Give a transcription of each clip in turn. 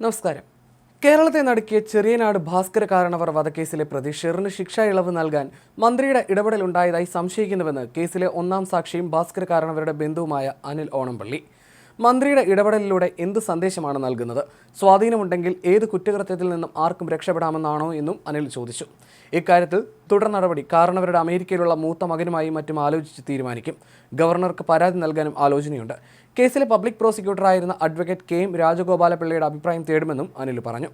നമസ്കാരം. കേരളത്തെ നടുക്കിയ ചെറിയനാട് ഭാസ്കര കാരണവർ വധക്കേസിലെ പ്രതി ഷെറിന് ശിക്ഷാ ഇളവ് നൽകാൻ മന്ത്രിയുടെ ഇടപെടൽ ഉണ്ടായതായി സംശയിക്കുന്നുവെന്ന് കേസിലെ ഒന്നാം സാക്ഷിയും ഭാസ്കര കാരണവരുടെ ബന്ധുവുമായ അനിൽ ഓണംപള്ളി. മന്ത്രിയുടെ ഇടപെടലിലൂടെ എന്ത് സന്ദേശമാണ് നൽകുന്നത്? സ്വാധീനമുണ്ടെങ്കിൽ ഏത് കുറ്റകൃത്യത്തിൽ നിന്നും ആർക്കും രക്ഷപ്പെടാമെന്നാണോ എന്നും അനിൽ ചോദിച്ചു. ഇക്കാര്യത്തിൽ തുടർ നടപടി കാരണവരുടെ അമേരിക്കയിലുള്ള മൂത്ത മകനുമായി മറ്റും ആലോചിച്ച് തീരുമാനിക്കും. ഗവർണർക്ക് പരാതി നൽകാനും ആലോചനയുണ്ട്. കേസിലെ പബ്ലിക് പ്രോസിക്യൂട്ടറായിരുന്ന അഡ്വക്കേറ്റ് കെ എം രാജഗോപാലപിള്ളയുടെ അഭിപ്രായം തേടുമെന്നും അനിൽ പറഞ്ഞു.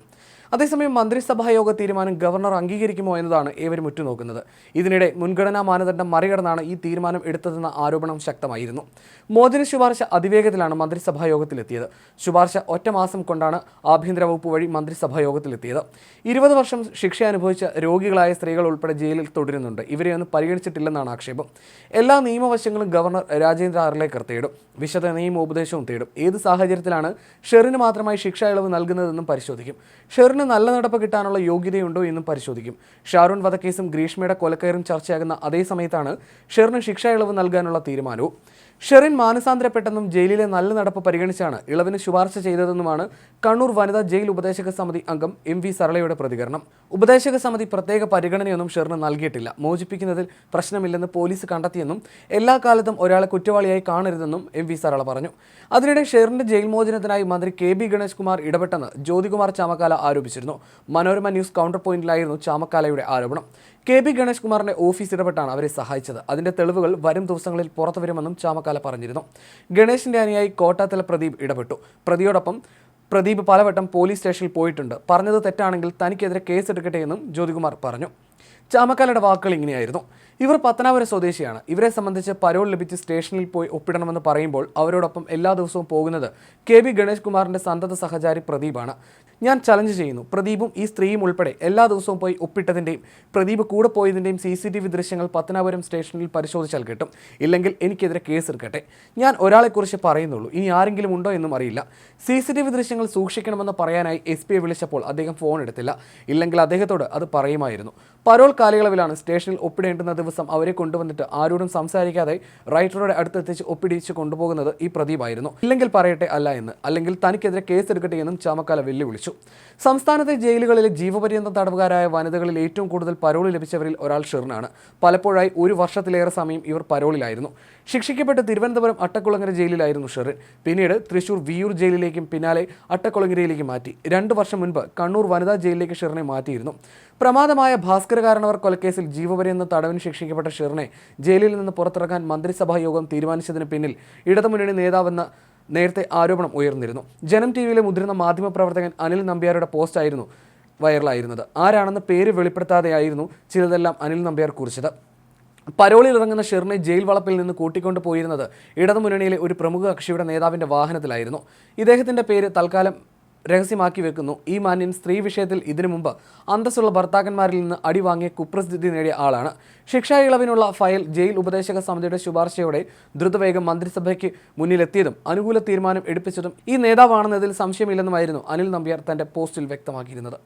അതേസമയം മന്ത്രിസഭാ യോഗ തീരുമാനം ഗവർണർ അംഗീകരിക്കുമോ എന്നതാണ് ഏവരും ഉറ്റുനോക്കുന്നത്. ഇതിനിടെ മുൻഗണനാ മാനദണ്ഡം മറികടന്നാണ് ഈ തീരുമാനം എടുത്തതെന്ന ആരോപണം ശക്തമായിരുന്നു. മോദിന് ശുപാർശ അതിവേഗത്തിലാണ് മന്ത്രിസഭാ യോഗത്തിലെത്തിയത്. ശുപാർശ ഒറ്റ മാസം കൊണ്ടാണ് ആഭ്യന്തര വകുപ്പ് വഴി മന്ത്രിസഭാ യോഗത്തിലെത്തിയത്. ഇരുപത് വർഷം ശിക്ഷ അനുഭവിച്ച രോഗികളായ സ്ത്രീകൾ ഉൾപ്പെടെ ജയിലിൽ തുടരുന്നുണ്ട്. ഇവരെയൊന്നും പരിഗണിച്ചിട്ടില്ലെന്നാണ് ആക്ഷേപം. എല്ലാ നിയമവശങ്ങളും ഗവർണർ രാജേന്ദ്ര ആറിലേക്കർ തേടും വിശദ നിയമോപദേശവും തേടും. ഏത് സാഹചര്യത്തിലാണ് ഷെറിന് മാത്രമായി ശിക്ഷ ഇളവ് നൽകുന്നതെന്നും പരിശോധിക്കും. ഷെറിന് നല്ല നടപ്പ് കിട്ടാനുള്ള യോഗ്യതയുണ്ടോ എന്നും പരിശോധിക്കും. ഷാറൂൺ വധക്കേസും ഗ്രീഷ്മയുടെ കൊലക്കയറും ചർച്ചയാകുന്ന അതേ സമയത്താണ് ഷെറിന് ശിക്ഷ ഇളവ് നൽകാനുള്ള തീരുമാനവും. ഷെറിൻ മാനസാന്തരപ്പെട്ടെന്നും ജയിലിലെ നല്ല നടപ്പ് പരിഗണിച്ചാണ് ഇളവിന് ശുപാർശ ചെയ്തതെന്നുമാണ് കണ്ണൂർ വനിതാ ജയിൽ ഉപദേശക സമിതി അംഗം എം വി സരളയുടെ പ്രതികരണം. ഉപദേശക സമിതി പ്രത്യേക പരിഗണനയൊന്നും ഷെറിന് നൽകിയിട്ടില്ല. മോചിപ്പിക്കുന്നതിൽ പ്രശ്നമില്ലെന്ന് പോലീസ് കണ്ടെത്തിയെന്നും എല്ലാ കാലത്തും ഒരാളെ കുറ്റവാളിയായി കാണരുതെന്നും എം വി സരള പറഞ്ഞു. അതിനിടെ ഷെറിന്റെ ജയിൽ മോചനത്തിനായി മന്ത്രി കെ ബി ഗണേഷ് കുമാർ ഇടപെട്ടെന്ന് ജ്യോതികുമാർ ചാമക്കാല ആരോപിച്ചിരുന്നു. മനോരമ ന്യൂസ് കൗണ്ടർ പോയിന്റിലായിരുന്നു ചാമക്കാലയുടെ ആരോപണം. കെ ബി ഗണേഷ് കുമാറിന്റെ ഓഫീസ് ഇടപെട്ടാണ് അവരെ സഹായിച്ചത്. അതിന്റെ തെളിവുകൾ വരും ദിവസങ്ങളിൽ പുറത്തുവരുമെന്നും ചാമക്കാല പറഞ്ഞിരുന്നു. ഗണേഷിന്റെ അനുയായി കോട്ടാത്തല പ്രദീപ് ഇടപെട്ടു. പ്രതിയോടൊപ്പം പ്രദീപ് പലവട്ടം പോലീസ് സ്റ്റേഷനിൽ പോയിട്ടുണ്ട്. പറഞ്ഞത് തെറ്റാണെങ്കിൽ തനിക്കെതിരെ കേസെടുക്കട്ടെ എന്നും ജ്യോതികുമാർ പറഞ്ഞു. ചാമക്കാലയുടെ വാക്കുകൾ ഇങ്ങനെയായിരുന്നു. ഇവർ പത്തനാപുരം സ്വദേശിയാണ്. ഇവരെ സംബന്ധിച്ച് പരോൾ ലഭിച്ച് സ്റ്റേഷനിൽ പോയി ഒപ്പിടണമെന്ന് പറയുമ്പോൾ അവരോടൊപ്പം എല്ലാ ദിവസവും പോകുന്നത് കെ ബി ഗണേഷ് കുമാറിന്റെ സന്തത സഹചാരി പ്രദീപാണ്. ഞാൻ ചലഞ്ച് ചെയ്യുന്നു. പ്രദീപും ഈ സ്ത്രീയും ഉൾപ്പെടെ എല്ലാ ദിവസവും പോയി ഒപ്പിട്ടതിന്റെയും പ്രദീപ് കൂടെ പോയതിന്റെയും സി സി ടി വി ദൃശ്യങ്ങൾ പത്തനാപുരം സ്റ്റേഷനിൽ പരിശോധിച്ചാൽ കിട്ടും. ഇല്ലെങ്കിൽ എനിക്കെതിരെ കേസ് എടുക്കട്ടെ. ഞാൻ ഒരാളെക്കുറിച്ച് പറയുന്നുള്ളൂ. ഇനി ആരെങ്കിലും ഉണ്ടോ എന്നും അറിയില്ല. സി സി ടി വി ദൃശ്യങ്ങൾ സൂക്ഷിക്കണമെന്ന് പറയാനായി എസ് പിയെ വിളിച്ചപ്പോൾ അദ്ദേഹം ഫോൺ എടുത്തില്ല. ഇല്ലെങ്കിൽ അദ്ദേഹത്തോട് അത് പറയുമായിരുന്നു. പരോൾ കാലയളവിലാണ് സ്റ്റേഷനിൽ ഒപ്പിടേണ്ടുന്ന ദിവസം അവരെ കൊണ്ടുവന്നിട്ട് ആരോടും സംസാരിക്കാതെ റൈറ്ററുടെ അടുത്തെത്തിച്ച് ഒപ്പിടിച്ച് കൊണ്ടുപോകുന്നത് ഈ പ്രദീപായിരുന്നു. ഇല്ലെങ്കിൽ പറയട്ടെ അല്ല എന്ന്. അല്ലെങ്കിൽ തനിക്കെതിരെ കേസെടുക്കട്ടെ എന്നും ചാമക്കാല വെല്ലുവിളിച്ചു. സംസ്ഥാനത്തെ ജയിലുകളിലെ ജീവപര്യന്തം തടവുകാരായ വനിതകളിൽ ഏറ്റവും കൂടുതൽ പരോൾ ലഭിച്ചവരിൽ ഒരാൾ ഷെറിനാണ് പലപ്പോഴായി ഒരു വർഷത്തിലേറെ സമയം ഇവർ പരോളിലായിരുന്നു. ശിക്ഷിക്കപ്പെട്ട് തിരുവനന്തപുരം അട്ടക്കുളങ്ങര ജയിലിലായിരുന്നു ഷെറിൻ. പിന്നീട് തൃശൂർ വിയൂർ ജയിലിലേക്കും പിന്നാലെ അട്ടക്കുളങ്ങരയിലേക്ക് മാറ്റി. രണ്ടു വർഷം മുൻപ് കണ്ണൂർ വനിതാ ജയിലിലേക്ക് ഷെറിനെ മാറ്റിയിരുന്നു. പ്രമാദമായ ഭാസ്കര കാരണവർ കൊലക്കേസിൽ ജീവപര്യന്ത തടവിന് ശിക്ഷിക്കപ്പെട്ട ഷെറിനെ ജയിലിൽ നിന്ന് പുറത്തിറക്കാൻ മന്ത്രിസഭാ യോഗം തീരുമാനിച്ചതിന് പിന്നിൽ ഇടതുമുന്നണി നേതാവെന്ന നേരത്തെ ആരോപണം ഉയർന്നിരുന്നു. ജനം ടി വിയിലെ മുതിർന്ന മാധ്യമപ്രവർത്തകൻ അനിൽ നമ്പ്യാരുടെ പോസ്റ്റായിരുന്നു വൈറലായിരുന്നത്. ആരാണെന്ന് പേര് വെളിപ്പെടുത്താതെയായിരുന്നു ചിലതെല്ലാം അനിൽ നമ്പ്യാർ കുറിച്ചത്. പരോളിൽ ഇറങ്ങുന്ന ഷെറിനെ ജയിൽ വളപ്പിൽ നിന്ന് കൂട്ടിക്കൊണ്ടു പോയിരുന്നത് ഇടതുമുന്നണിയിലെ ഒരു പ്രമുഖ കക്ഷിയുടെ നേതാവിന്റെ വാഹനത്തിലായിരുന്നു. ഇദ്ദേഹത്തിന്റെ പേര് തൽക്കാലം രഹസ്യമാക്കി വെക്കുന്നു. ഈ മാന്യൻ സ്ത്രീ വിഷയത്തിൽ ഇതിനു മുമ്പ് അന്തസ്സുള്ള ഭർത്താക്കന്മാരിൽ നിന്ന് അടി വാങ്ങിയ കുപ്രസിദ്ധി നേടിയ ആളാണ്. ശിക്ഷാ ഇളവിനുള്ള ഫയൽ ജയിൽ ഉപദേശക സമിതിയുടെ ശുപാർശയോടെ ദ്രുതവേഗം മന്ത്രിസഭയ്ക്ക് മുന്നിലെത്തിയതും അനുകൂല തീരുമാനം എടുപ്പിച്ചതും ഈ നേതാവാണെന്നതിൽ സംശയമില്ലെന്നുമായിരുന്നു അനിൽ നമ്പ്യാർ തന്റെ പോസ്റ്റിൽ വ്യക്തമാക്കിയിരുന്നത്.